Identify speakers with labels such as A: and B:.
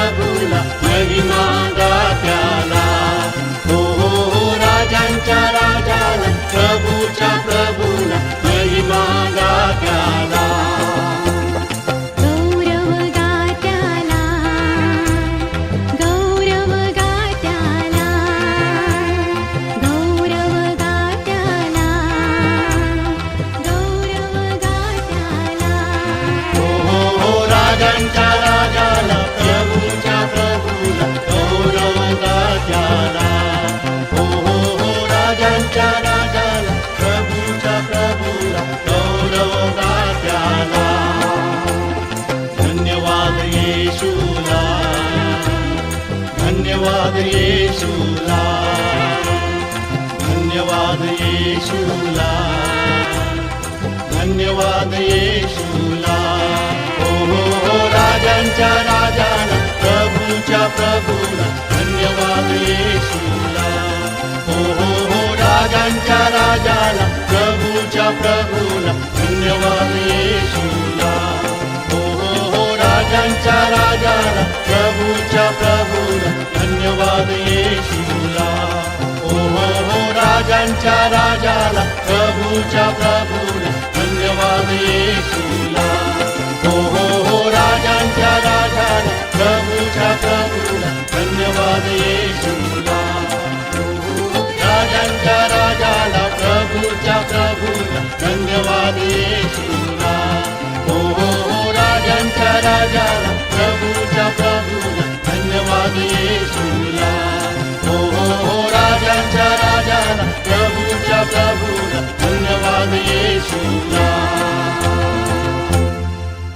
A: प्रभूला
B: महिमा गात्याला
A: हो, हो, हो राजांच्या राजाला प्रभूच्या प्रभू धन्यवाद धन्यवादये धन्यवाद धन्यवादये शूला धन्यवादये शुला ओहो राजांचा राजान प्रभु च धन्यवाद धन्यवादये शुला ओहो राजांचा राजाला राजांच्या राजाला प्रभूच्या प्रभूला धन्यवाद येशूला हो हो हो राजांच्या राजाला प्रभूच्या प्रभूला धन्यवाद येशूला राजांच्या राजाला प्रभूच्या प्रभूला धन्यवाद येशूला हो हो हो राजांच्या राजाला प्रभू